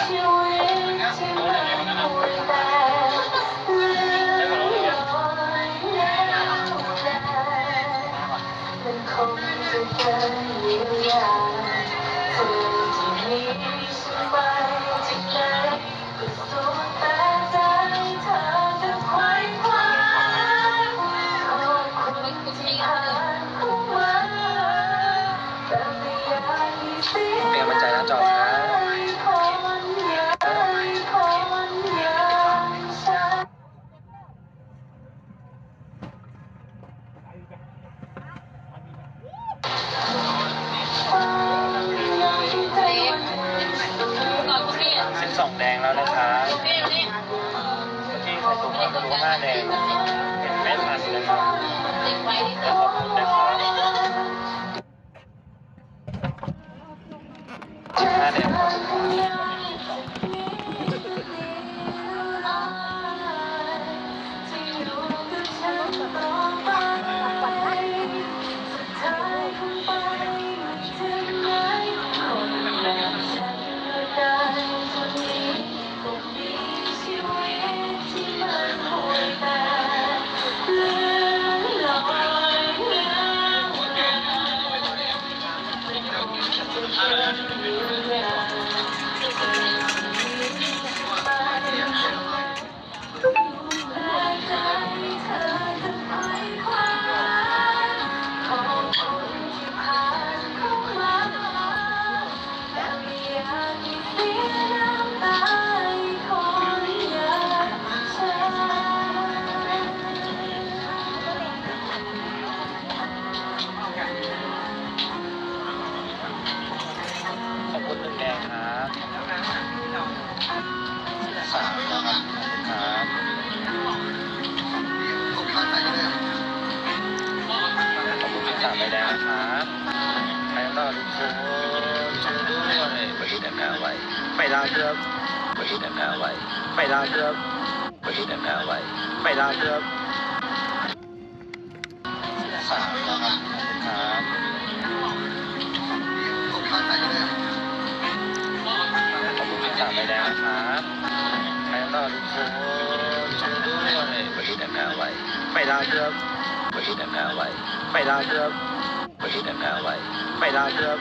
ชีวิต สองแดงแล้วนะคะที่ใส่ถุงมือรู้ห้าแดงเห็นแม่ทันนะครับขอบคุณนะครับห้าแดง ครับสามครับครับขอบคุณที่สามใบแดงนะครับไปต่อทุกคนช่วยด้วยไปดูด้านหน้าไว้ ไปลาเกือไปดูด้านหน้าไว้ ไปลาเกือไปดูด้านหน้าไว้ ไปลาเกือ นะครับไปต่อทุกคนช่วยด้วยไปดูด้านหน้าไว้ไปลาเกือบไปดูด้านหน้าไว้ไปลาเกือบไปดูด้านหน้าไว้ไปลาเกือบ